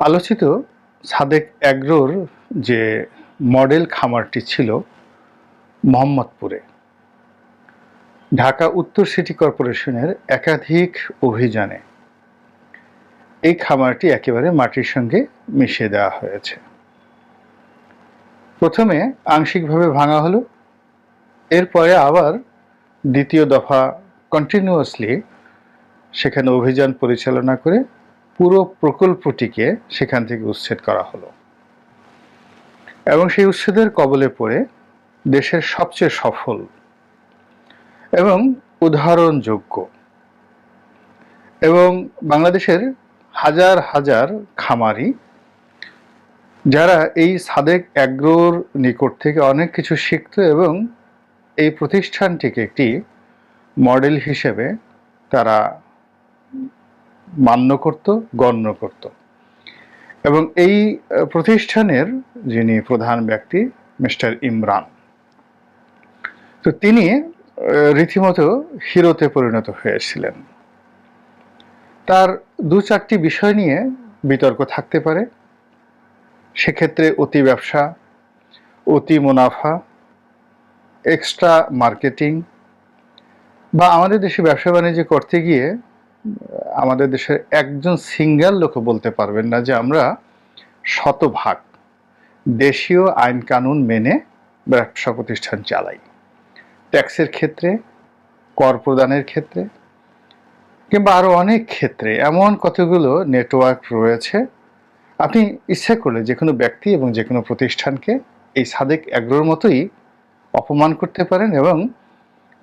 আলোচিত সাদেক অ্যাগ্রোর যে মডেল খামারটি ছিল মোহাম্মদপুরে, ঢাকা উত্তর সিটি কর্পোরেশনের একাধিক অভিযানে এই খামারটি একেবারে মাটির সঙ্গে মিশিয়ে দেওয়া হয়েছে। প্রথমে আংশিকভাবে ভাঙা হলো, এরপরে আবার দ্বিতীয় দফা কন্টিনিউয়াসলি সেখানে অভিযান পরিচালনা করে পুরো প্রকল্পটিকে সেখান থেকে উচ্ছেদ করা হলো। এবং সেই উচ্ছেদের কবলে পড়ে দেশের সবচেয়ে সফল এবং উদাহরণযোগ্য এবং বাংলাদেশের হাজার হাজার খামারি যারা এই সাদেক অ্যাগ্রোর নিকট থেকে অনেক কিছু শিখত এবং এই প্রতিষ্ঠানটিকে একটি মডেল হিসেবে তারা মান্য করত, গণ্য করত। এবং এই প্রতিষ্ঠানের যিনি প্রধান ব্যক্তি, মিস্টার ইমরান, তো তিনি রীতিমতো হিরোতে পরিণত হয়েছিলেন। তার দু চারটি বিষয় নিয়ে বিতর্ক থাকতে পারে। সেক্ষেত্রে অতি ব্যবসা, অতি মুনাফা এক্সট্রা মার্কেটিং বা আমাদের দেশে ব্যবসা বাণিজ্য করতে গিয়ে আমাদের দেশের একজন সিঙ্গেল লোকও বলতে পারবেন না যে আমরা শতভাগ দেশীয় আইন কানুন মেনে ব্যবসা প্রতিষ্ঠান চালাই। ট্যাক্সের ক্ষেত্রে, কর প্রদানের ক্ষেত্রে, কিংবা আরও অনেক ক্ষেত্রে এমন কতগুলো নেটওয়ার্ক রয়েছে। আপনি ইচ্ছা করলে যে কোনো ব্যক্তি এবং যে কোনো প্রতিষ্ঠানকে এই সাদেক অ্যাগ্রোর মতোই অপমান করতে পারেন এবং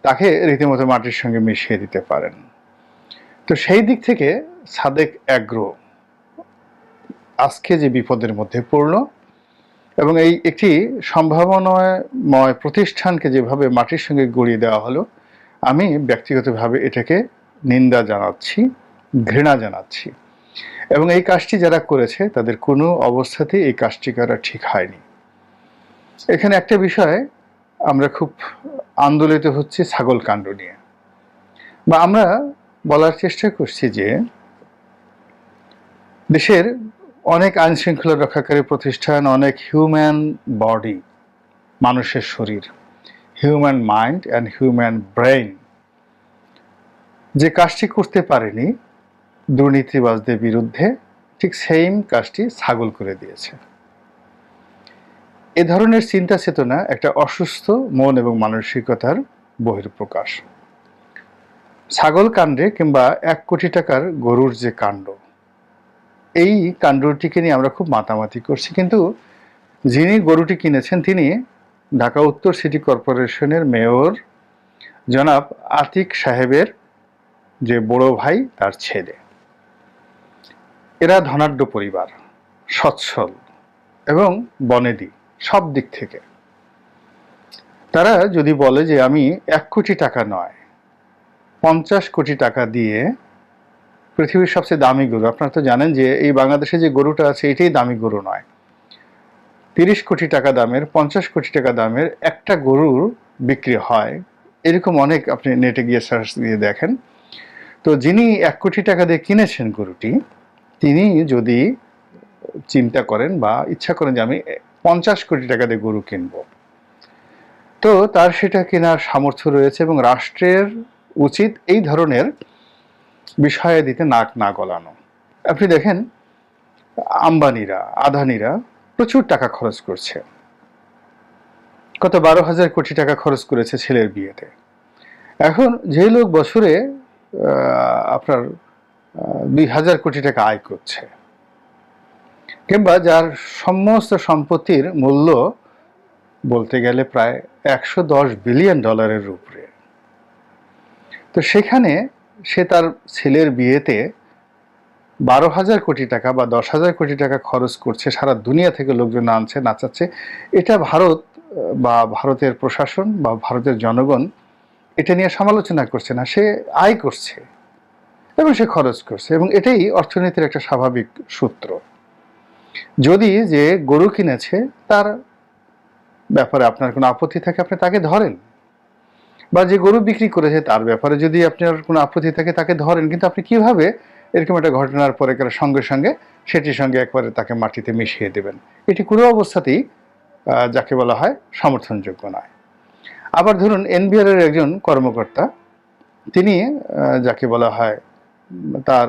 তাকে রীতিমতো মাটির সঙ্গে মিশিয়ে দিতে পারেন। তো সেই দিক থেকে সাদেক অ্যাগ্রো আজকে যে বিপদের মধ্যে পড়ল এবং এই একটি সম্ভাবনাময় প্রতিষ্ঠানকে যেভাবে মাটির সঙ্গে গড়িয়ে দেওয়া হলো, আমি ব্যক্তিগতভাবে এটাকে নিন্দা জানাচ্ছি, ঘৃণা জানাচ্ছি। এবং এই কাজটি যারা করেছে, তাদের কোনো অবস্থাতেই এই কাজটি করা ঠিক হয়নি। এখানে একটা বিষয়, আমরা খুব আন্দোলিত হচ্ছি ছাগল কাণ্ড নিয়ে। বা আমরা বলার চেষ্টা করছি যে দেশের অনেক আইন শৃঙ্খলা রক্ষাকারী প্রতিষ্ঠান, অনেক হিউম্যান বডি মানুষের শরীর human mind and human brain যে কাজটি করতে পারেনি দুর্নীতিবাজদের বিরুদ্ধে, ঠিক সেইম কাজটি ছাগল করে দিয়েছে। এ ধরনের চিন্তা চেতনা একটা অসুস্থ মন এবং মানসিকতার বহির্প্রকাশ ছাগল কাণ্ডে কিংবা এক কোটি টাকার গরুর যে কাণ্ড, এই কাণ্ডটিকে নিয়ে আমরা খুব মাতামাতি করছি। কিন্তু যিনি গরুটি কিনেছেন, তিনি ঢাকা উত্তর সিটি কর্পোরেশনের মেয়র জনাব আতিক সাহেবের যে বড় ভাই, তার ছেলে। এরা ধনাঢ্য পরিবার, সচ্ছল এবং বনেদি, সব দিক থেকে। তারা যদি বলে যে আমি এক কোটি টাকা নয় পঞ্চাশ কোটি টাকা দিয়ে পৃথিবীর সবচেয়ে দামি গরু। আপনারা তো জানেন যে এই বাংলাদেশে যে গরুটা আছে, এটাই দামি গরু নয়। তিরিশ কোটি টাকা দামের, পঞ্চাশ কোটি টাকা দামের একটা গরুর বিক্রি হয়। এরকম অনেক আপনি নেটে গিয়ে সার্চ দিয়ে দেখেন। তো যিনি এক কোটি টাকা দিয়ে কিনেছেন গরুটি, তিনি যদি চিন্তা করেন বা ইচ্ছা করেন যে আমি পঞ্চাশ কোটি টাকা দিয়ে গরু কিনব। তো তার সেটা কেনার সামর্থ্য রয়েছে এবং রাষ্ট্রের উচিত এই ধরনের বিষয়ে দিতে নাক না গলানো। আপনি দেখেন, আম্বানিরা আধানিরা প্রচুর টাকা খরচ করছে। কত বারো হাজার কোটি টাকা খরচ করেছে ছেলের বিয়েতে। এখন যে লোক বছরে আপনার দুই হাজার কোটি টাকা আয় করছে, কিংবা যার সমস্ত সম্পত্তির মূল্য বলতে গেলে প্রায় একশো দশ বিলিয়ন ডলারের উপরে। তো সেখানে সে তার ছেলের বিয়েতে বারো হাজার কোটি টাকা বা দশ হাজার কোটি টাকা খরচ করছে, সারা দুনিয়া থেকে লোকজন আনছে নাচাচ্ছে। এটা ভারত বা ভারতের প্রশাসন বা ভারতের জনগণ এটা নিয়ে সমালোচনা করছে না। সে আয় করছে এবং সে খরচ করছে এবং এটাই অর্থনীতির একটা স্বাভাবিক সূত্র। যদি যে গরু কিনেছে, তার ব্যাপারে আপনার কোনো আপত্তি থাকে, আপনি তাকে ধরেন। বা যে গরু বিক্রি করেছে তার ব্যাপারে যদি আপনার কোনো আপত্তি থাকে তাকে ধরেন, কিন্তু আপনি কীভাবে এরকম একটা ঘটনার পরে সঙ্গে সঙ্গে সেটির সঙ্গে একবারে তাকে মাটিতে মিশিয়ে দেবেন? এটি কোনো অবস্থাতেই যাকে বলা হয় সমর্থনযোগ্য নয়। আবার ধরুন, এনবিআর এর একজন কর্মকর্তা, তিনি যাকে বলা হয় তার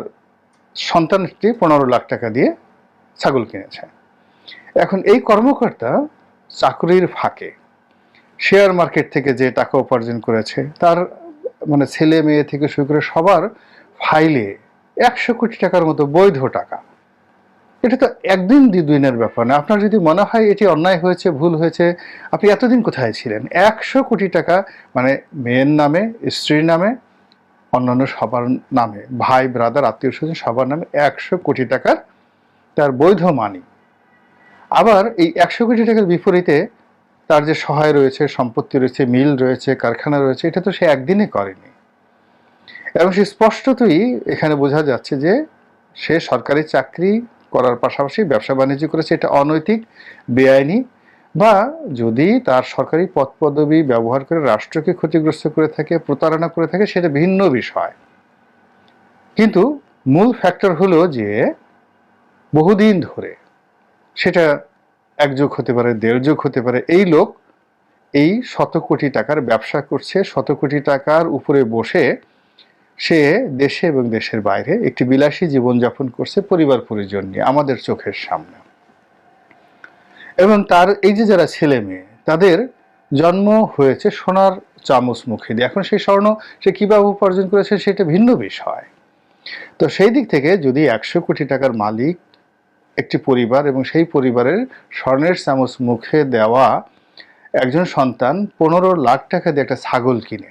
সন্তানটি পনেরো লাখ টাকা দিয়ে ছাগল কিনেছে এখন এই কর্মকর্তা চাকরির ফাঁকে শেয়ার মার্কেট থেকে যে টাকা উপার্জন করেছে, তার মানে ছেলে মেয়ে থেকে শুরু করে সবার ফাইলে একশো কোটি টাকার মতো বৈধ টাকা। এটা তো একদিন দুদিনের ব্যাপার না। আপনার যদি মনে হয় এটি অন্যায় হয়েছে, ভুল হয়েছে, আপনি এতদিন কোথায় ছিলেন? একশো কোটি টাকা মানে মেয়ের নামে, স্ত্রীর নামে, অন্যান্য সবার নামে, ভাই ব্রাদার আত্মীয় স্বজন সবার নামে একশো কোটি টাকার তার বৈধ মানি আবার এই একশো কোটি টাকার বিপরীতে তার যে সহায় রয়েছে, সম্পত্তি রয়েছে, মিল রয়েছে, কারখানা রয়েছে, এটা তো সে একদিনে করেনি। এবং সে স্পষ্টতই এখানে বোঝা যাচ্ছে যে সে সরকারি চাকরি করার পাশাপাশি ব্যবসা বাণিজ্য করেছে, এটা অনৈতিক, বেআইনি, বা যদি তার সরকারি পদ পদবি ব্যবহার করে রাষ্ট্রকে ক্ষতিগ্রস্ত করে থাকে, প্রতারণা করে থাকে, সেটা ভিন্ন বিষয়। কিন্তু মূল ফ্যাক্টর হলো যে বহুদিন ধরে সেটা এক যুগ হতে পারে, দেড় যুগ হতে পারে, এই লোক এই শত কোটি টাকার ব্যবসা করছে, শত কোটি টাকার উপরে বসে সে দেশে এবং দেশের বাইরে একটি বিলাসী জীবনযাপন করছে পরিবার, পরিজন নিয়ে, আমাদের চোখের সামনে। এবং তার এই যে যারা ছেলে মেয়ে, তাদের জন্ম হয়েছে সোনার চামচ মুখে দিয়ে। এখন সেই স্বর্ণ সে কীভাবে উপার্জন করেছে সেটা ভিন্ন বিষয়। তো সেই দিক থেকে যদি একশো কোটি টাকার মালিক একটি পরিবার এবং সেই পরিবারের স্বর্ণের চামচ মুখে দেওয়া একজন সন্তান পনেরো লাখ টাকা দিয়ে একটা ছাগল কিনে।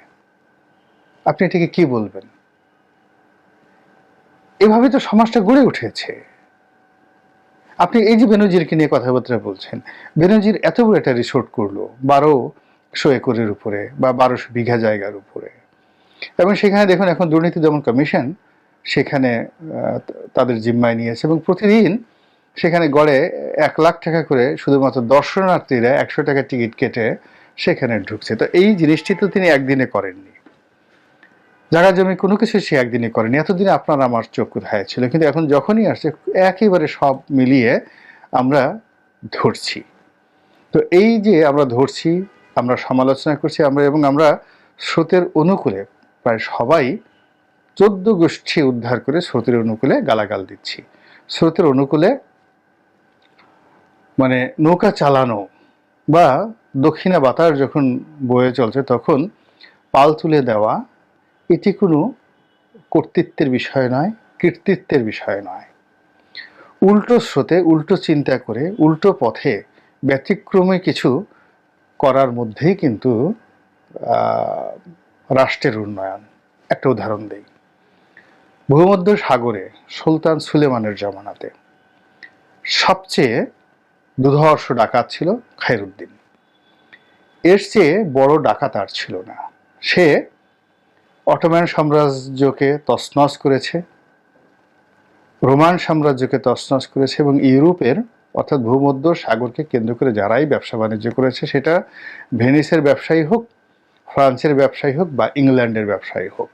আপনি এটাকে কি বলবেন? এভাবে তো সমাজটা গড়ে উঠেছে। আপনি এই যে বেনজিরকে নিয়ে কথাবার্তা বলছেন, বেনজির এত বড় একটা রিসোর্ট করল বারোশো একরের উপরে বা বারোশো বিঘা জায়গার উপরে। এবং সেখানে দেখুন এখন দুর্নীতি দমন কমিশন সেখানে তাদের জিম্মায় নিয়েছে এবং প্রতিদিন সেখানে গড়ে এক লাখ টাকা করে শুধুমাত্র দর্শনার্থীরা একশো টাকা টিকিট কেটে সেখানে ঢুকছে। তো এই জিনিসটি তো তিনি একদিনে করেননি। জায়গা জমি কোনো কিছু সে একদিনে করেনি। এতদিনে আপনার আমার চোখ কোথায় ছিল? কিন্তু এখন যখনই আসছে, একেবারে সব মিলিয়ে আমরা ধরছি। তো এই যে আমরা ধরছি, আমরা সমালোচনা করছি, আমরা এবং আমরা স্রোতের অনুকূলে প্রায় সবাই চোদ্দ গোষ্ঠী উদ্ধার করে স্রোতের অনুকূলে গালাগাল দিচ্ছি। স্রোতের অনুকূলে মানে নৌকা চালানো বা দক্ষিণা বাতাস যখন বয়ে চলছে তখন পাল তুলে দেওয়া, এটি কোনো কর্তৃত্বের বিষয় নয়, কৃতিত্বের বিষয় নয়। উল্টো স্রোতে, উল্টো চিন্তা করে, উল্টো পথে ব্যতিক্রমে কিছু করার মধ্যেই কিন্তু রাষ্ট্রের উন্নয়ন। একটা উদাহরণ দেই। ভূমধ্য সাগরে সুলতান সুলেমানের জমানাতে সবচেয়ে দুধর্ষ ডাকাত ছিল খায়রুদ্দিন। এর চেয়ে বড় ডাকাত আর ছিল না। সে অটোম্যান সাম্রাজ্যকে তছনছ করেছে, রোমান সাম্রাজ্যকে তছনছ করেছে এবং ইউরোপের, অর্থাৎ ভূমধ্য সাগরকে কেন্দ্র করে যারাই ব্যবসা বাণিজ্য করেছে, সেটা ভেনিসের ব্যবসায়ী হোক, ফ্রান্সের ব্যবসায়ী হোক বা ইংল্যান্ডের ব্যবসায়ী হোক।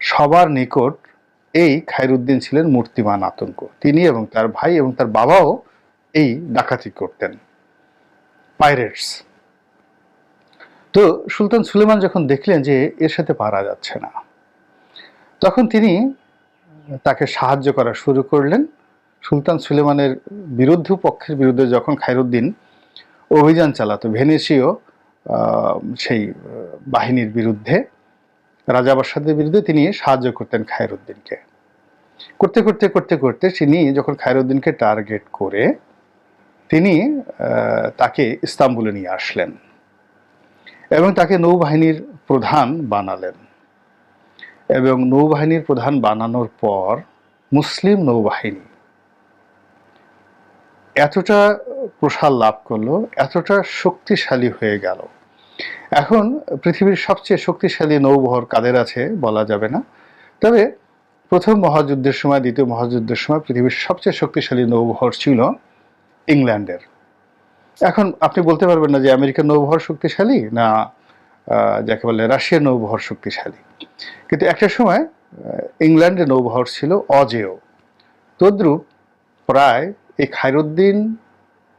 সবার নিকট এই খায়রুদ্দিন ছিলেন মূর্তিমান আতঙ্ক। তিনি এবং তার ভাই এবং তার বাবাও এই ডাকাতি করতেন। পাইরেটস। তো সুলতান সুলেমান যখন দেখলেন যে এর সাথে পারা যাচ্ছে না তখন তিনি তাকে সাহায্য করা শুরু করলেন। সুলতান সুলেমানের বিরুদ্ধ পক্ষের বিরুদ্ধে যখন খায়রুদ্দিন অভিযান চালাতো ভেনেশীয় আহ, সেই বাহিনীর বিরুদ্ধে রাজা বাসাদের বিরুদ্ধে তিনি সাহায্য করতেন খায়রুদ্দিনকে। করতে করতে করতে করতে তিনি যখন খায়রুদ্দিনকে টার্গেট করে তিনি তাকে ইস্তাম্বুলে নিয়ে আসলেন এবং তাকে নৌবাহিনীর প্রধান বানালেন। এবং নৌবাহিনীর প্রধান বানানোর পর মুসলিম নৌবাহিনী এতটা প্রসার লাভ করল, এতটা শক্তিশালী হয়ে গেল। এখন পৃথিবীর সবচেয়ে শক্তিশালী নৌবহর কাদের আছে বলা যাবে না। তবে প্রথম মহাযুদ্ধের সময়, দ্বিতীয় মহাযুদ্ধের সময় পৃথিবীর সবচেয়ে শক্তিশালী নৌবহর ছিল ইংল্যান্ডের। এখন আপনি বলতে পারবেন না যে আমেরিকার নৌবহর শক্তিশালী না যাকে বলে রাশিয়ার নৌবহর শক্তিশালী। কিন্তু একটা সময় ইংল্যান্ডে নৌবহর ছিল অজেয়। তদ্রূপ প্রায় এই খায়রুদ্দিন,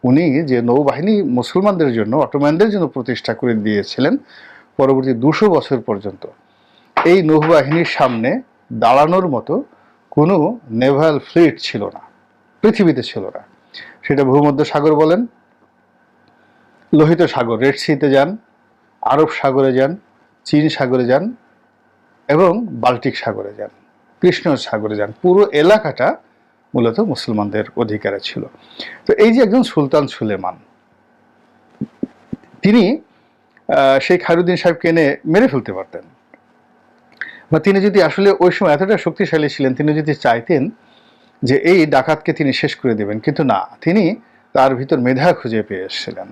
উনি যে নৌবাহিনী মুসলমানদের জন্য, অটোম্যানদের জন্য প্রতিষ্ঠা করে দিয়েছিলেন, পরবর্তী দুশো বছর পর্যন্ত, এই নৌবাহিনীর সামনে দাঁড়ানোর মতো কোনো নেভাল ফ্লিট ছিল না, পৃথিবীতে ছিল না। সেটা ভূমধ্য সাগর বলেন, লোহিত সাগর রেড সিতে যান, আরব সাগরে যান, চীন সাগরে যান এবং বাল্টিক সাগরে যান, কৃষ্ণ সাগরে যান। পুরো এলাকাটা মূলত মুসলমানদের অধিকারে ছিল। তো এই যে একজন সুলতান সুলেমান, তিনি সেই খায়রুদ্দিন সাহেবকে এনে মেরে ফেলতে পারতেন। বা তিনি যদি আসলে ওই সময় এতটা শক্তিশালী ছিলেন, তিনি যদি চাইতেন যে এই ডাকাতকে তিনি শেষ করে দেবেন। কিন্তু না, তিনি তার ভিতর মেধা খুঁজে পেয়ে এসেছিলেন।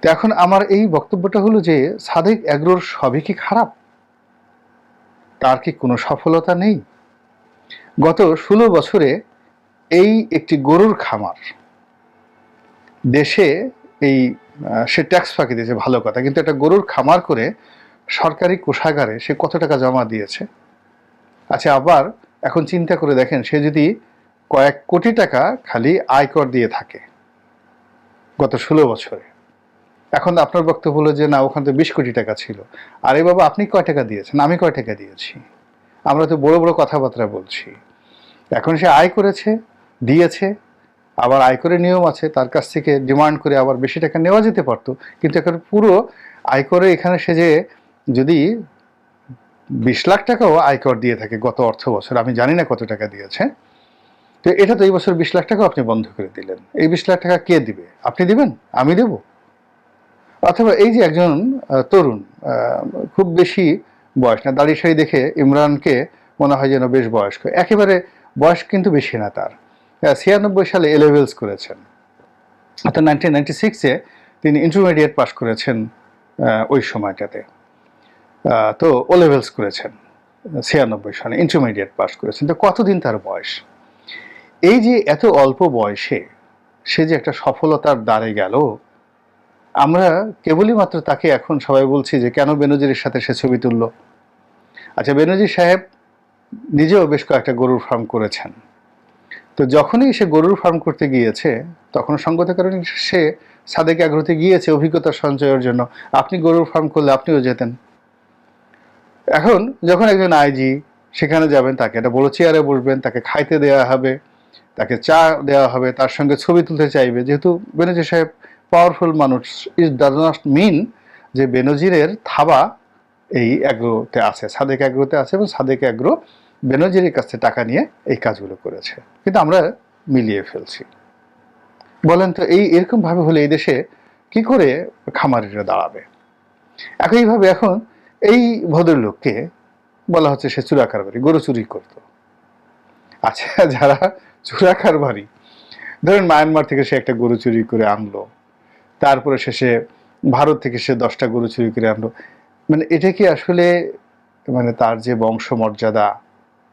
তো এখন আমার এই বক্তব্যটা হলো যে, সাদেক এগ্রোর সবই কি খারাপ? তার কি কোনো সফলতা নেই? গত ষোলো বছরে এই একটি গরুর খামার, দেশে এই সে ট্যাক্স ফাঁকি দিয়েছে, ভালো কথা। কিন্তু একটা গরুর খামার করে সরকারি কোষাগারে সে কত টাকা জমা দিয়েছে? আচ্ছা আবার এখন চিন্তা করে দেখেন, সে যদি কয়েক কোটি টাকা খালি আয়কর দিয়ে থাকে গত ষোলো বছরে। এখন আপনার বক্তব্য হলো যে, না, ওখানে তো বিশ কোটি টাকা ছিল। আরে বাবা, আপনি কয় টাকা দিয়েছেন? আমি কয় টাকা দিয়েছি? আমরা তো বড় বড় কথাবার্তা বলছি। এখন সে আয় করেছে, দিয়েছে, আবার আয়করের নিয়ম আছে, তার কাছ থেকে ডিমান্ড করে আবার বেশি টাকা নেওয়া যেতে পারতো। কিন্তু এখন পুরো আয়করে এখানে সে যে যদি বিশ লাখ টাকাও আয়কর দিয়ে থাকে গত অর্থ বছর। আমি জানি না কত টাকা দিয়েছে। তো এটা তো এই বছর বিশ লাখ টাকাও আপনি বন্ধ করে দিলেন। এই বিশ লাখ টাকা কে দিবে? আপনি দিবেন? আমি দেব। অথবা এই যে একজন তরুণ খুব বেশি বয়স না, দাড়ি সারি দেখে ইমরানকে মনে হয় যেন বেশ বয়স্ক। একেবারে বয়স কিন্তু বেশি না তার। ছিয়ানব্বই সালে এলেভেলস করেছেন। অর্থাৎ নাইনটিন নাইনটি সিক্সে তিনি ইন্টারমিডিয়েট পাস করেছেন ওই সময়টাতে। তো ও লেভেলস করেছেন, ছিয়ানব্বই সালে ইন্টারমিডিয়েট পাস করেছেন। তো কতদিন তার বয়স? এই যে এত অল্প বয়সে সে যে একটা সফলতার দ্বারে গেল, আমরা কেবলই মাত্র তাকে এখন সবাই বলছি যে, কেন বেনজিরের সাথে সে ছবি তুলল? আচ্ছা বেনজির সাহেব নিজেও বেশ কয়েকটা গরুর ফার্ম করেছেন। তো যখনই সে গরুর ফার্ম করতে গিয়েছে তখন সঙ্গত কারণে সে সাদেক আগ্রহতে গিয়েছে অভিজ্ঞতা সঞ্চয়ের জন্য। আপনি গরুর ফার্ম করলে আপনিও যেতেন। এখন যখন একজন আইজি সেখানে যাবেন, তাকে একটা বড় চেয়ারে বসবেন, তাকে খাইতে দেওয়া হবে, তাকে চা দেওয়া হবে, তার সঙ্গে ছবি তুলতে চাইবে। যেহেতু বেনজির সাহেব পাওয়ারফুল মানুষ ইট ডাজ নট মিন যে বেনজিরের থাবা এই অ্যাগ্রোতে আছে, সাদেক অ্যাগ্রোতে আছে এবং সাদেক অ্যাগ্রো বেনজিরের কাছ টাকা নিয়ে এই কাজগুলো করেছে। কিন্তু আমরা মিলিয়ে ফেলছি। বলেন তো, এই এরকম ভাবে হলে এই দেশে কি করে খামারিরা দাঁড়াবে? একইভাবে এখন এই ভদ্রলোককে বলা হচ্ছে সে চুরা কারবারি, গরু চুরি করত। আচ্ছা যারা চুরা কারবারি, ধরেন মায়ানমার থেকে সে একটা গরু চুরি করে আনলো, তারপরে শেষে ভারত থেকে সে দশটা গরু চুরি করে আনলো মানে এটা কি আসলে মানে তার যে বংশমর্যাদা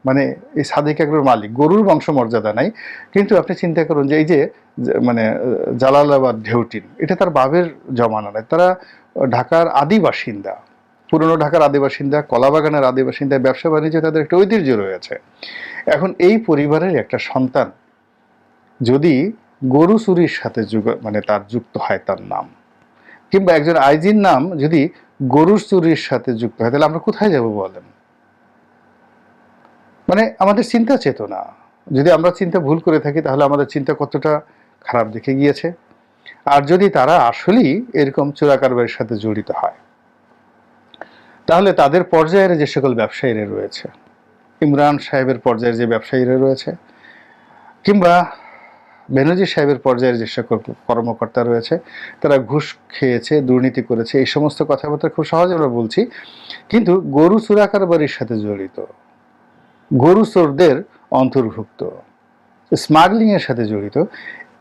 মানে এই সাদিক একবার মালিক, গরুর বংশমর্যাদা নাই, কিন্তু আপনি চিন্তা করুন যে এই যে মানে জালালাবাদ ঢেউটিন এটা তার বাবের জমানা নয়, তারা ঢাকার আদি বাসিন্দা পুরনো ঢাকার আদি বাসিন্দা কলাবাগানের আদি বাসিন্দা ব্যবসা বাণিজ্যে তাদের একটা ঐতিহ্য রয়েছে। এখন এই পরিবারের একটা সন্তান, যদি গরু চুরির সাথে যুগ- মানে তার যুক্ত হয় তার নাম, কিংবা একজন আইজির নাম যদি গরুর চুরির সাথে যুক্ত হয়, তাহলে আমরা কোথায় যাব বলেন? মানে আমাদের চিন্তা চেতনা, যদি আমরা চিন্তা ভুল করে থাকি, তাহলে আমাদের চিন্তা কতটা খারাপ দিকে গিয়েছে। আর যদি তারা আসলেই এরকম চোরা কারবারের সাথে জড়িত হয় তাহলে তাদের পর্যায়ের যে সকল ব্যবসায়ীরা রয়েছে, ইমরান সাহেবের পর্যায়ের যে ব্যবসায়ীরা রয়েছে, কিংবা বেনজির সাহেবের পর্যায়ের যে সকল কর্মকর্তা রয়েছে, তারা ঘুষ খেয়েছে, দুর্নীতি করেছে, এই সমস্ত কথাবার্তা খুব সহজে আমরা বলছি। কিন্তু গরু চোরা কারবারির সাথে জড়িত, গরু চোরদের অন্তর্ভুক্ত, স্মাগলিং এর সাথে জড়িত,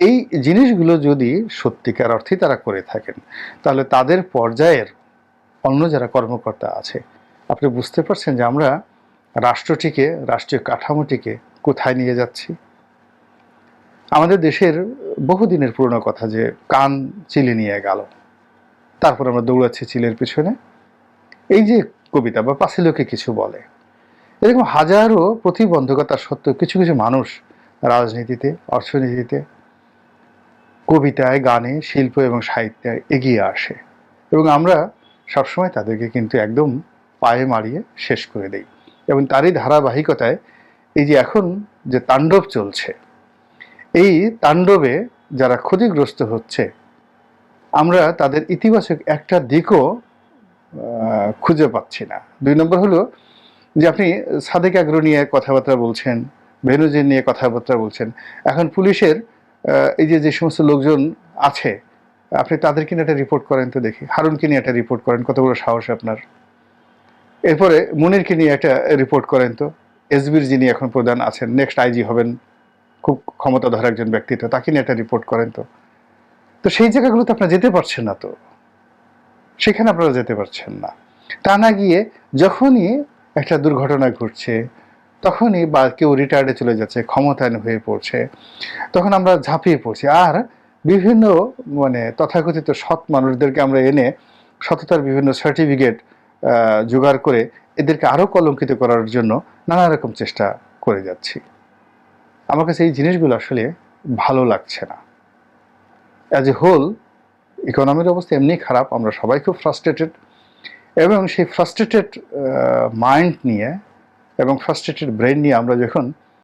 এই জিনিসগুলো যদি সত্যিকার অর্থে তারা করে থাকেন, তাহলে তাদের পর্যায়ের অন্য যারা কর্মকর্তা আছে, আপনি বুঝতে পারছেন যে আমরা রাষ্ট্রটিকে, রাষ্ট্রীয় কাঠামোটিকে কোথায় নিয়ে যাচ্ছি? আমাদের দেশের বহুদিনের পুরনো কথা যে কান চিলে নিয়ে গেল, তারপর আমরা দৌড়াচ্ছি চিলের পিছনে। এই যে কবিতা বা পাঁচিলকে কিছু বলে, এরকম হাজারো প্রতিবন্ধকতা সত্ত্বেও কিছু কিছু মানুষ রাজনীতিতে, অর্থনীতিতে, কবিতায়, গানে, শিল্প এবং সাহিত্যে এগিয়ে আসে। এবং আমরা সবসময় তাদেরকে কিন্তু একদম পায়ে মারিয়ে শেষ করে দেই। এবং তারই ধারাবাহিকতায় এই যে এখন যে তাণ্ডব চলছে, এই তাণ্ডবে যারা ক্ষতিগ্রস্ত হচ্ছে, আমরা তাদের ইতিবাচক একটা দিকও খুঁজে পাচ্ছি না। দুই নম্বর হলো যে আপনি সাদেক আগ্রহ নিয়ে কথাবার্তা বলছেন ভেনুজিন নিয়ে কথাবার্তা বলছেন। এখন পুলিশের এই যে যে সমস্ত লোকজন আছে আপনি তাদেরকে নিয়ে একটা রিপোর্ট করেন তো দেখি। হারুনকে নিয়ে একটা রিপোর্ট করেন কত বড় সাহস আপনার। এরপরে মুনিরকে নিয়ে একটা রিপোর্ট করেন তো, এসবির যিনি এখন প্রধান আছেন নেক্সট আইজি হবেন, খুব ক্ষমতা ক্ষমতাধর একজন ব্যক্তিত্ব তাকে নিয়ে একটা রিপোর্ট করেন তো। তো সেই জায়গাগুলোতে আপনারা যেতে পারছেন না তো। সেখানে আপনারা যেতে পারছেন না। তা না গিয়ে যখনই একটা দুর্ঘটনা ঘটছে, তখনই বা কেউ রিটায়ার্ডে চলে যাচ্ছে, ক্ষমতায়ন হয়ে পড়ছে, তখন আমরা ঝাঁপিয়ে পড়ছি। আর বিভিন্ন মানে তথাকথিত সৎ মানুষদেরকে আমরা এনে সততার বিভিন্ন সার্টিফিকেট জোগাড় করে এদেরকে আরও কলঙ্কিত করার জন্য নানা রকম চেষ্টা করে যাচ্ছি। আমার কাছে এই জিনিসগুলো আসলে ভালো লাগছে না। অ্যাজ এ হোল ইকোনমির অবস্থা এমনি খারাপ, আমরা সবাই খুব ফ্রাস্ট্রেটেড এবং সেই ফ্রাস্ট্রেটেড মাইন্ড নিয়ে এবং ফ্রাস্ট্রেটেড ব্রেন নিয়ে আমরা যখন